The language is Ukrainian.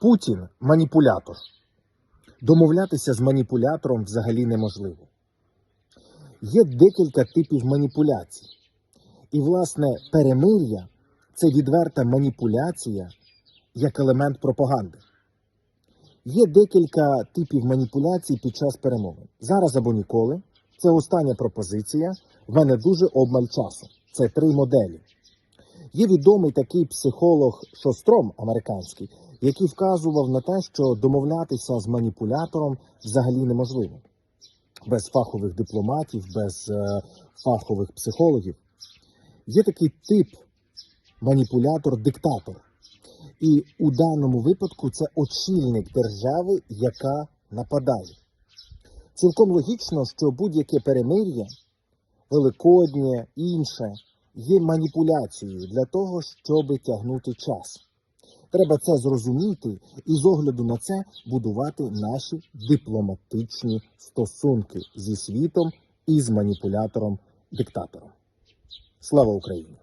Путін маніпулятор. Домовлятися з маніпулятором взагалі неможливо. Є декілька типів маніпуляцій. І, власне, перемир'я це відверта маніпуляція як елемент пропаганди. Є декілька типів маніпуляцій під час перемовин. Зараз або ніколи. Це остання пропозиція. В мене дуже обмаль часу. Це три моделі. Є відомий такий психолог Шостром американський, який вказував на те, що домовлятися з маніпулятором взагалі неможливо. Без фахових дипломатів, без е, фахових психологів. Є такий тип маніпулятор-диктатор. І у даному випадку це очільник держави, яка нападає. Цілком логічно, що будь-яке перемир'я, великоднє, інше, є маніпуляцією для того, щоб тягнути час. Треба це зрозуміти і з огляду на це будувати наші дипломатичні стосунки зі світом і з маніпулятором-диктатором. Слава Україні!